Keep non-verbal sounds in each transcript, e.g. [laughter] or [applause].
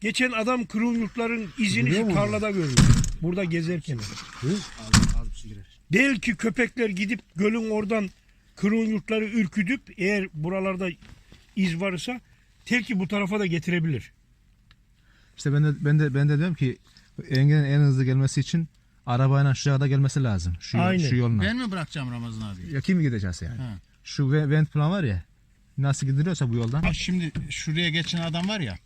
Geçen adam kırın yurtların izini Biliyor şu musun? tarlada gördü. Burada gezerken. Az, az bir şey girer. Değil ki köpekler gidip gölün oradan kırın yurtları ürküdüp eğer buralarda iz varsa tel ki bu tarafa da getirebilir. İşte ben de ben de ben de diyorum ki engelin en hızlı gelmesi için arabayla şuraya kadar gelmesi lazım. Şu, yol- Aynen. şu yoluna. Ben mi bırakacağım Ramazan abi? Ya kim gideceğiz yani? Ha. Şu ve- vent plan var ya. Nasıl gidiliyorsa bu yoldan. Ha, şimdi şuraya geçen adam var ya.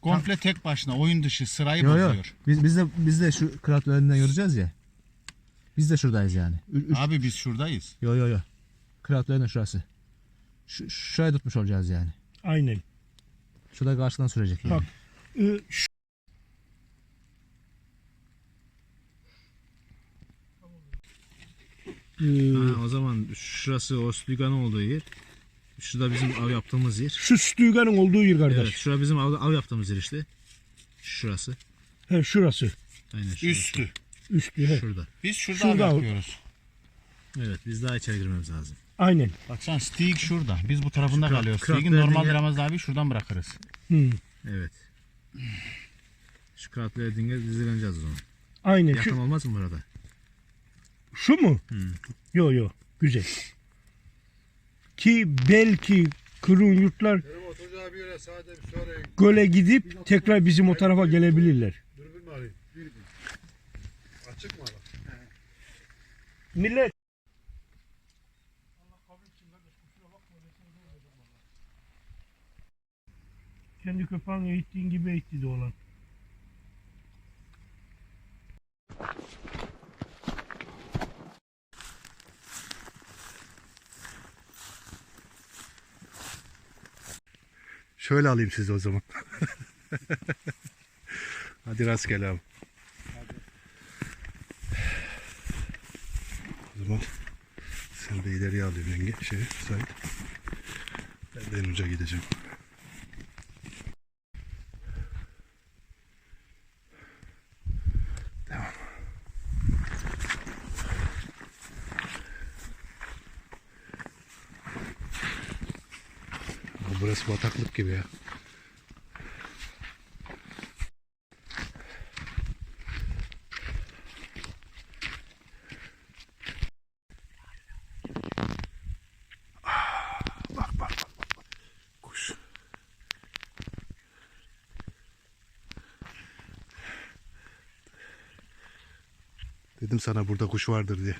Komple tek başına oyun dışı sırayı Yo yo. bozuyor. Biz biz de biz de şu kıraat önünden yürüyeceğiz ya. Biz de şuradayız yani. Ü- üç- Abi biz şuradayız. Yo yo yo. Kıraat önünden şurası. Şu, şurayı tutmuş olacağız yani. Aynen. Şurada karşıdan sürecek yani. Bak. Şu- Ha, o zaman şurası o Stügan'ın olduğu yer. Şurada bizim av yaptığımız yer. şu Stügan'ın olduğu yer kardeş. Evet, şura bizim av, av yaptığımız yer işte. Şurası. He, şurası. Aynen şurası. Üstü. Üstü. He. Şurada. Biz şurada, Şurada. yapıyoruz. Evet biz daha içeri girmemiz lazım. Aynen. Baksana Stig şurada. Biz bu tarafında Krak- kalıyoruz. Stig'in normal yer- Ramazan abi şuradan bırakırız. Hı. Evet. Şu kağıtlı edinge dizileneceğiz o zaman. Aynen. Yakın Şu, olmaz mı burada? şu mu? Yo yo. Güzel. Ki belki kırın yurtlar göle gidip tekrar bizim o tarafa gelebilirler. Açık mı? Millet kendi köpeğini eğittiğin gibi eğitti de olan. Şöyle alayım sizi o zaman. [laughs] Hadi rastgele abi. O zaman sen de ileriye alayım yenge. Şey, Sait. Ben de en uca gideceğim. Devam. Ama Burası bataklık gibi ya. Dedim sana burada kuş vardır diye.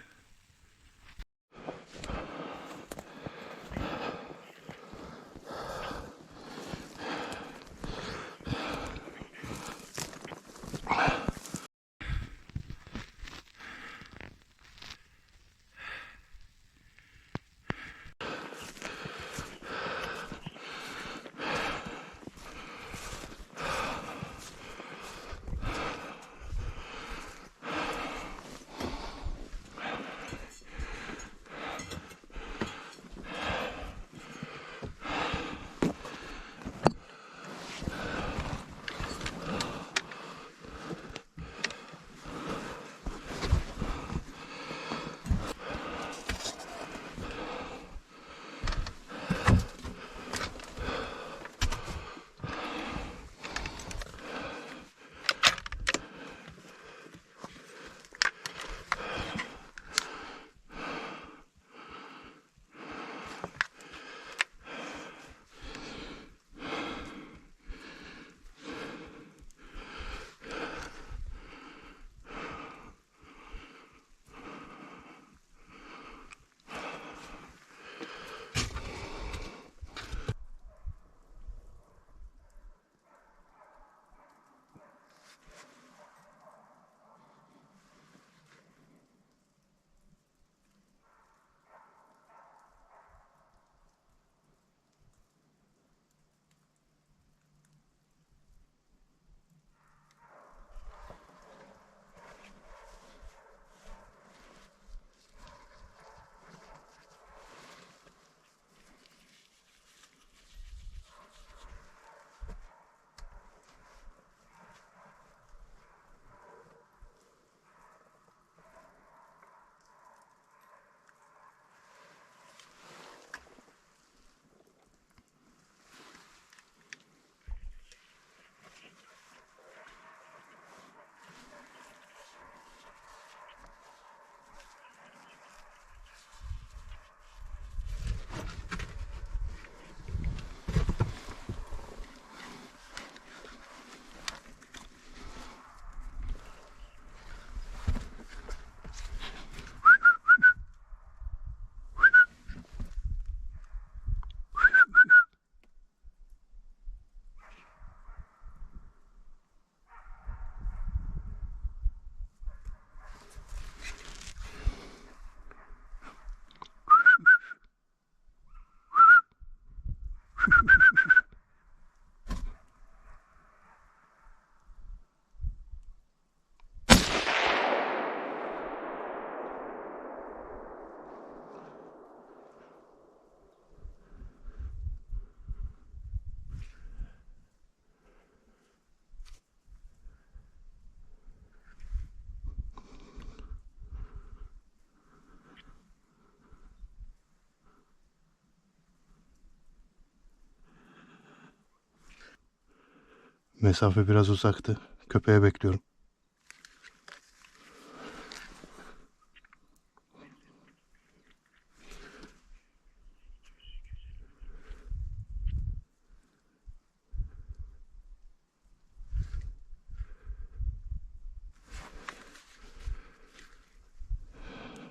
Mesafe biraz uzaktı. Köpeğe bekliyorum.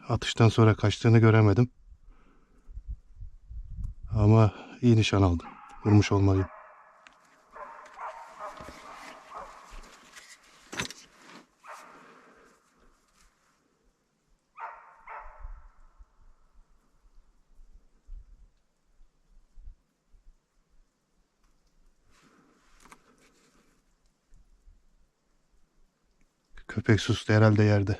Atıştan sonra kaçtığını göremedim. Ama iyi nişan aldım. Vurmuş olmalıyım. Köpek sustu herhalde yerde.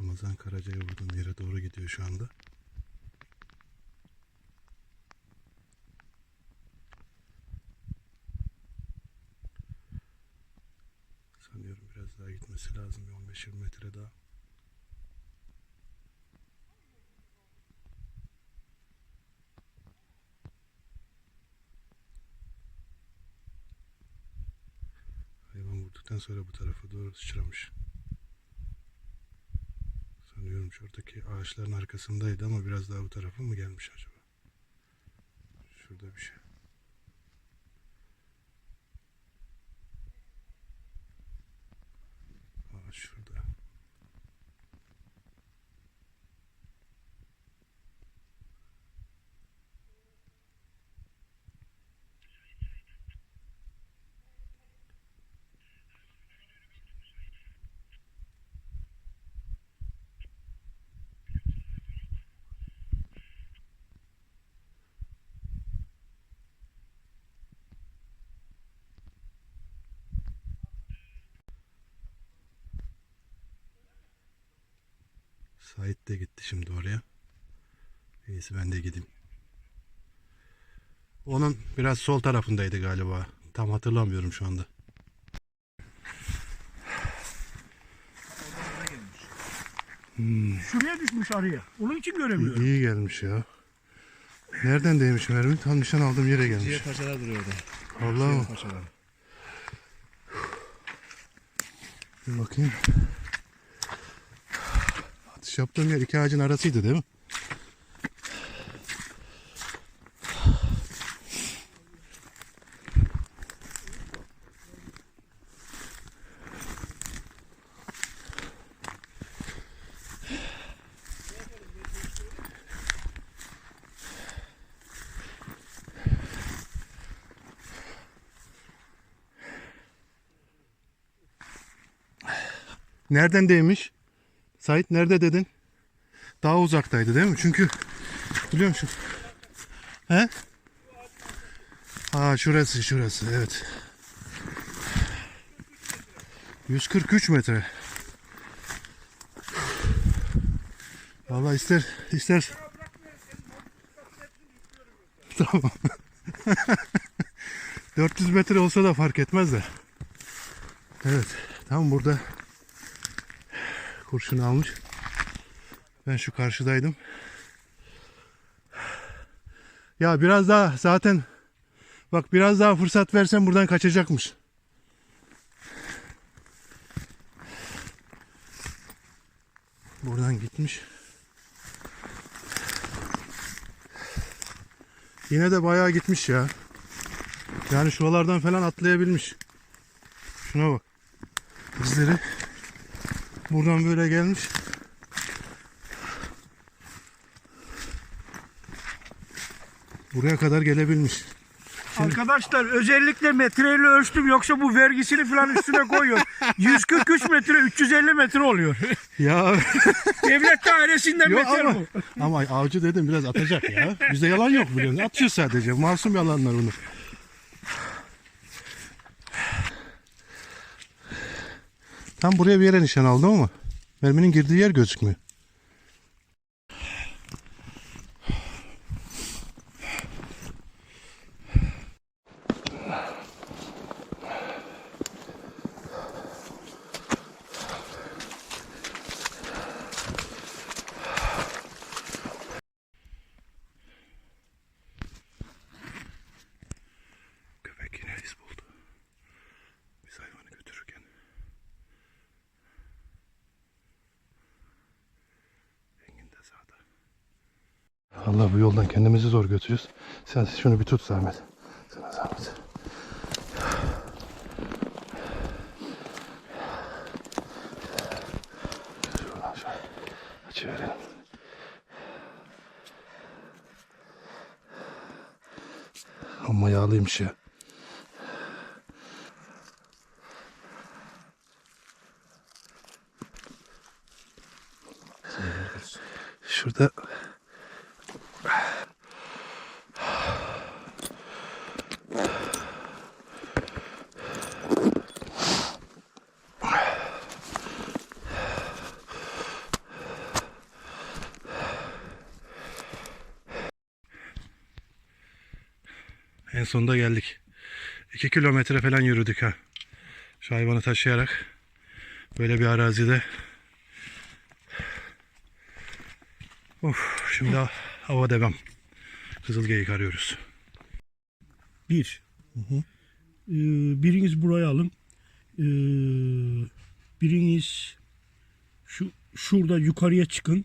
Ramazan Karaca'ya vurduğum yere doğru gidiyor şu anda. Sanıyorum biraz daha gitmesi lazım. bir 15-20 metre daha. Hayvan vurduktan sonra bu tarafa doğru sıçramış. Sanıyorum şuradaki ağaçların arkasındaydı ama biraz daha bu tarafa mı gelmiş acaba? Şurada bir şey. Ağaç şurada. Sait de gitti şimdi oraya. İyisi ben de gideyim. Onun biraz sol tarafındaydı galiba. Tam hatırlamıyorum şu anda. Şuraya düşmüş arıya. Onun için göremiyorum. İyi gelmiş ya. Nereden değmiş mermi? Tam nişan aldığım yere gelmiş. Diğer parçalar duruyor orada. Allah'ım. Parçalar. Bir bakayım. Atış yaptığım yer iki ağacın arasıydı değil mi? Nereden değmiş? Sait nerede dedin? Daha uzaktaydı değil mi? Çünkü biliyor musun? He? Aa şurası şurası evet. 143 metre. Vallahi ister ister. [laughs] Tamam. [laughs] 400 metre olsa da fark etmez de. Evet. Tam burada kurşun almış. Ben şu karşıdaydım. Ya biraz daha zaten bak biraz daha fırsat versen buradan kaçacakmış. Buradan gitmiş. Yine de bayağı gitmiş ya. Yani şuralardan falan atlayabilmiş. Şuna bak. İzleri buradan böyle gelmiş. Buraya kadar gelebilmiş. Arkadaşlar özellikle metreyle ölçtüm yoksa bu vergisini falan üstüne koyuyor. [laughs] 143 metre 350 metre oluyor. [laughs] Ya Devlet dairesinden Yok metre ama, bu. ama avcı dedim biraz atacak ya. Bizde yalan yok biliyorsun. Atıyor sadece. Masum yalanlar bunu. Tam buraya bir yere nişan aldım ama merminin girdiği yer gözükmüyor. Allah bu yoldan kendimizi zor götürüyoruz. Sen şunu bir tut zahmet. Sana zahmet. Şuradan. Ama yağlıymış ya. Şurada En sonunda geldik. 2 kilometre falan yürüdük ha. Şu hayvanı taşıyarak böyle bir arazide. Of, şimdi ha- hava devam. Kızılgeyik arıyoruz. Bir. Ee, biriniz buraya alın. Ee, biriniz şu şurada yukarıya çıkın.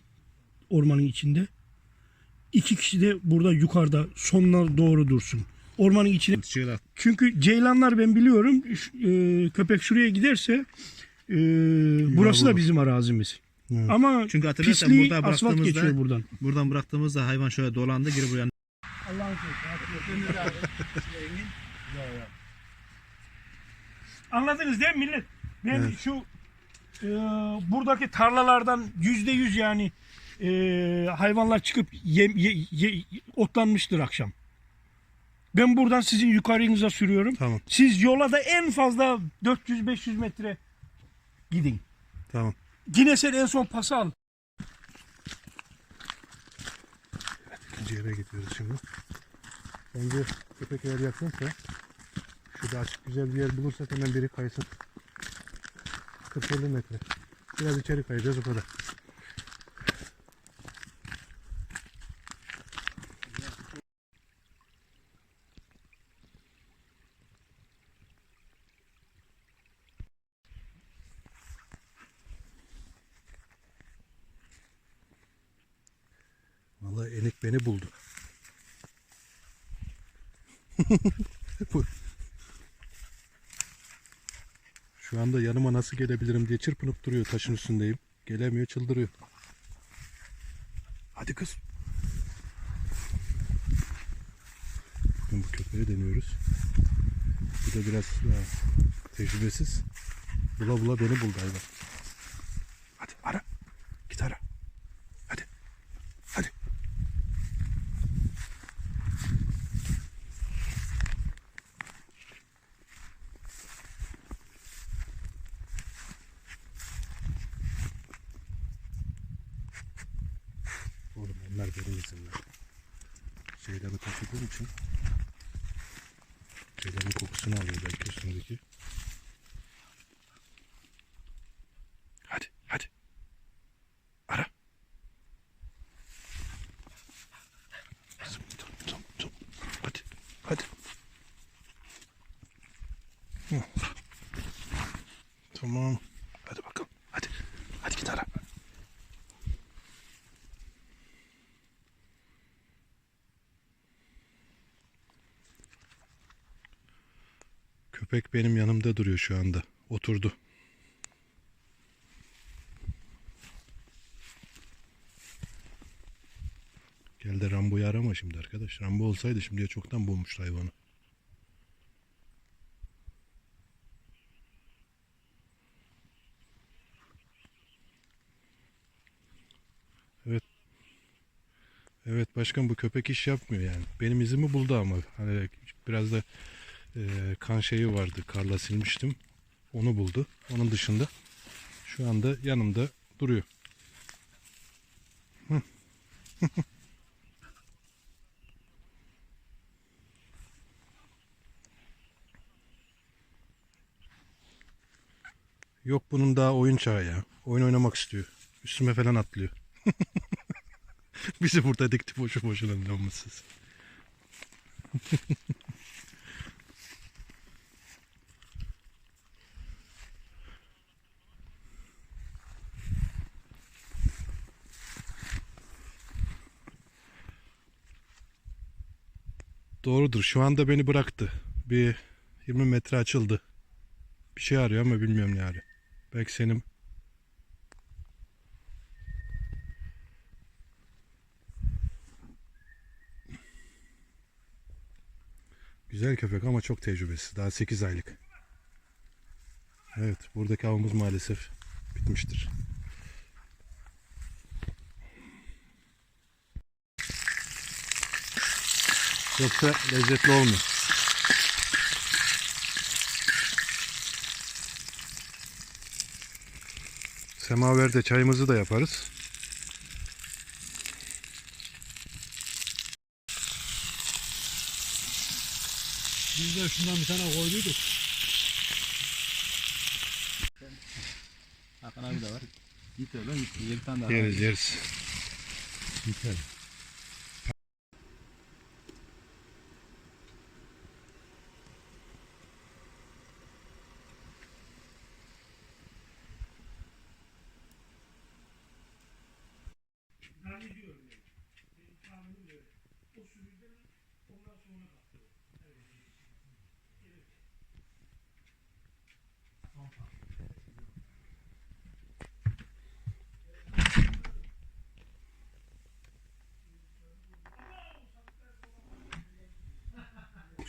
Ormanın içinde. İki kişi de burada yukarıda sonuna doğru dursun. Ormanın içine. Çığlık. Çünkü ceylanlar ben biliyorum. E, köpek şuraya giderse e, burası da bizim arazimiz. Evet. Ama Çünkü hatırlarsan pisliği burada asfalt bıraktığımızda- geçiyor buradan. Buradan bıraktığımızda hayvan şöyle dolandı geri buraya. Allah'ın [laughs] Anladınız değil mi millet? Ben şu e, buradaki tarlalardan yüzde yüz yani e, hayvanlar çıkıp yem, ye- ye- otlanmıştır akşam. Ben buradan sizin yukarınıza sürüyorum. Tamam. Siz yola da en fazla 400-500 metre gidin. Tamam. Yine sen en son pası al. İkinci yere gidiyoruz şimdi. Bence köpek eğer yakınsa şurada açık güzel bir yer bulursak hemen biri kaysın. 40-50 metre. Biraz içeri kayacağız o kadar. Vallahi enik beni buldu. Bu- Şu anda yanıma nasıl gelebilirim diye çırpınıp duruyor taşın üstündeyim. Gelemiyor çıldırıyor. Hadi kız. Bugün bu köpeği deniyoruz. Bu da biraz tecrübesiz. Bula bula beni buldu hayvan. Hadi ara. Git ara. Hadi. Hadi. Oğlum onlar benim yüzümden. Şeylerimi taşıdığım için şeylerin kokusunu alıyor belki üstündeki. Hadi, hadi. Ara. Zım, zım, zım, zım. Hadi, hadi. Tamam. Hadi bakalım. Hadi. Hadi git ara. Köpek benim yanımda duruyor şu anda. Oturdu. Gel de Rambo'yu arama şimdi arkadaş. Rambo olsaydı şimdiye çoktan bulmuştu hayvanı. Evet. Evet başkan bu köpek iş yapmıyor yani. Benim izimi buldu ama hani biraz da e, kan şeyi vardı. Karla silmiştim. Onu buldu. Onun dışında şu anda yanımda duruyor. [laughs] Yok bunun daha oyun çağı ya. Oyun oynamak istiyor. Üstüme falan atlıyor. [laughs] [laughs] Bizi burada dikti boşu boşuna namussuz. [laughs] Doğrudur. Şu anda beni bıraktı. Bir 20 metre açıldı. Bir şey arıyor ama bilmiyorum ne arıyor. Belki senin Güzel köpek ama çok tecrübesiz. Daha 8 aylık. Evet, buradaki avımız maalesef bitmiştir. Yoksa lezzetli olmuyor. Semaverde çayımızı da yaparız. Şundan bir tane koyduyduk. Hakan abi de var. Git öyle git. Bir tane daha. Yeriz yeriz.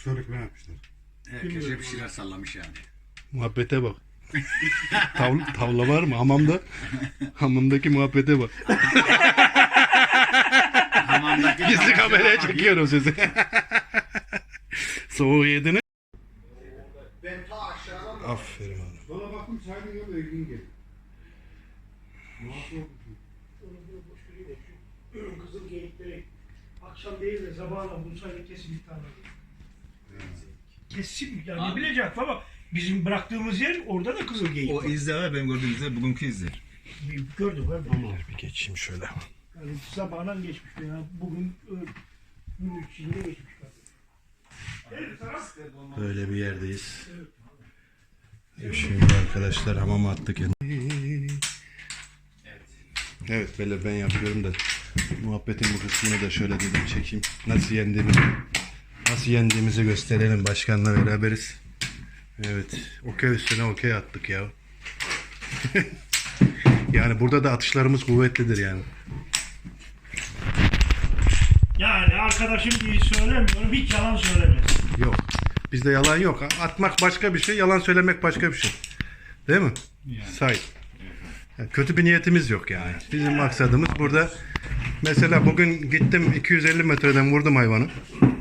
Çocuk ne yapmışlar? Herkese bir şeyler sallamış yani. Muhabbete bak. [laughs] Tav- tavla var mı hamamda? Hamamdaki muhabbete bak. [laughs] Hamamdaki Gizli kameraya çekiyorum sizi. Soğuk yediniz. Aferin oğlum. Bana baktım saydın yok ilgin gel. Kızıl geyikleri akşam değil de sabahla bulsaydı kesin bir tane. Kesin yani ne bilecek baba. Bizim bıraktığımız yer orada da kızıl geyik O var. izler var benim gördüğüm izler bugünkü izler. Bir gördük ben. Tamam. Bir geçeyim şöyle. Yani sabahdan geçmiş. Yani bugün gün içinde geçmiş. Evet. Böyle bir yerdeyiz. Şimdi arkadaşlar hamama attık kendini. Evet böyle ben yapıyorum da muhabbetin bu kısmını da şöyle dedim çekeyim. Nasıl yendiğimizi, nasıl yendiğimizi gösterelim. Başkanla beraberiz. Evet. Okey üstüne okey attık ya. [laughs] yani burada da atışlarımız kuvvetlidir yani. Yani arkadaşım diye söylemiyorum. Hiç yalan söylemez. Yok. Bizde yalan yok. Atmak başka bir şey, yalan söylemek başka bir şey. Değil mi? Say. Yani kötü bir niyetimiz yok yani. Bizim maksadımız burada mesela bugün gittim 250 metreden vurdum hayvanı.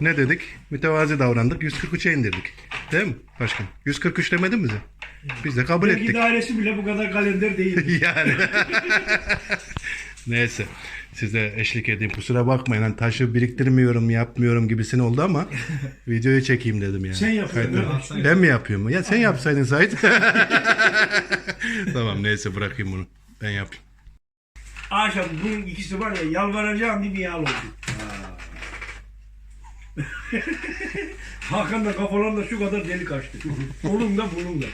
Ne dedik? Mütevazi davrandık. 143'e indirdik. Değil mi başkan? 143 demedin mi bize? Biz de kabul Vergi ettik. dairesi bile bu kadar kalender değil. [laughs] yani. [laughs] Neyse. Size eşlik edeyim. Kusura bakmayın. Hani taşı biriktirmiyorum, yapmıyorum gibisine oldu ama [laughs] videoyu çekeyim dedim yani. Sen yapıyorsun, Kayıtlı. değil Ben mi yapıyorum? Ya sen yapsaydın Sait. [laughs] [laughs] tamam neyse bırakayım bunu. Ben yapayım. Akşam bunun ikisi var ya yalvaracağım bir yal oldu. Hakan da kafalarında şu kadar delik açtı. Onun da bunun da.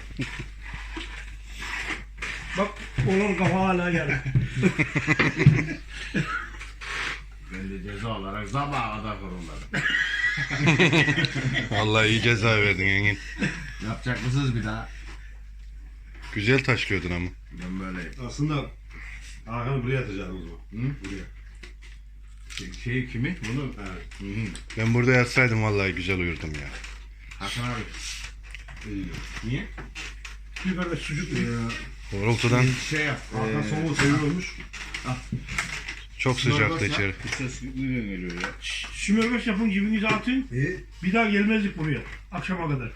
Bak onun kafa hala geldi. Ben de ceza olarak sabaha kadar kurullarım. [laughs] Vallahi iyi ceza verdin Engin. Yapacak mısınız bir daha? Güzel taşlıyordun ama. Ben böyleyim. Aslında Hakan'ı buraya atacağım o zaman. Buraya. Şey kimi? Bunu. Evet. Ben burada yatsaydım vallahi güzel uyurdum ya. Hakan abi. Niye? Bir kardeş sucuk yiyor. Horultudan Şey yap. Hakan soğuğu seviyormuş. çok sıcaktı içeri. Ses geliyor ya? Simörgöz yapın cebinize atın. İyi. Bir daha gelmezdik buraya. Akşama kadar.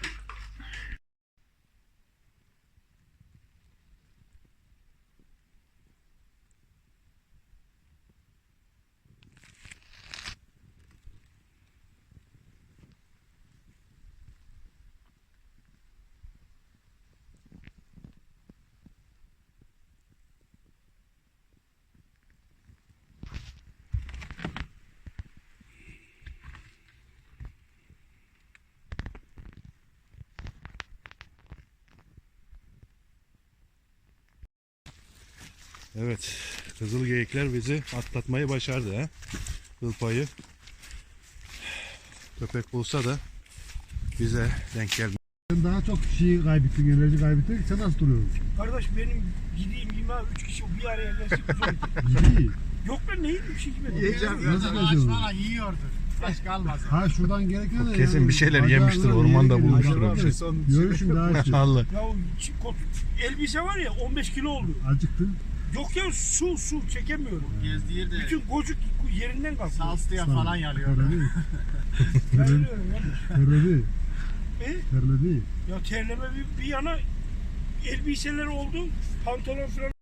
Evet. Kızıl geyikler bizi atlatmayı başardı ha. Kıl payı. Köpek bulsa da bize denk gelmiyor. Sen daha çok şey kaybettin, enerji kaybettin. Sen nasıl duruyorsun? Kardeş benim gideyim yemeğe 3 kişi bir araya yerleşik [laughs] İyi. Yok lan neydi bir şey gibi. Nasıl Ağaç geziyorsun? falan yiyordur. Aç kalmasın. Ha şuradan gerekiyor da Kesin yani bir şeyler yemiştir, ormanda bulmuştur bir şey. Görüşüm daha [laughs] açık. Allah. Ya o çi- kot, elbise var ya 15 kilo oldu. Acıktın. Yok ya su su çekemiyorum. Gezdiği de Bütün gocuk yerinden kalkıyor. salstıya falan yalıyor. Terledi. [laughs] Ben ölüyorum kardeş. Terledi. E? Terledi. Ya terleme bir, bir yana elbiseler oldu. Pantolon falan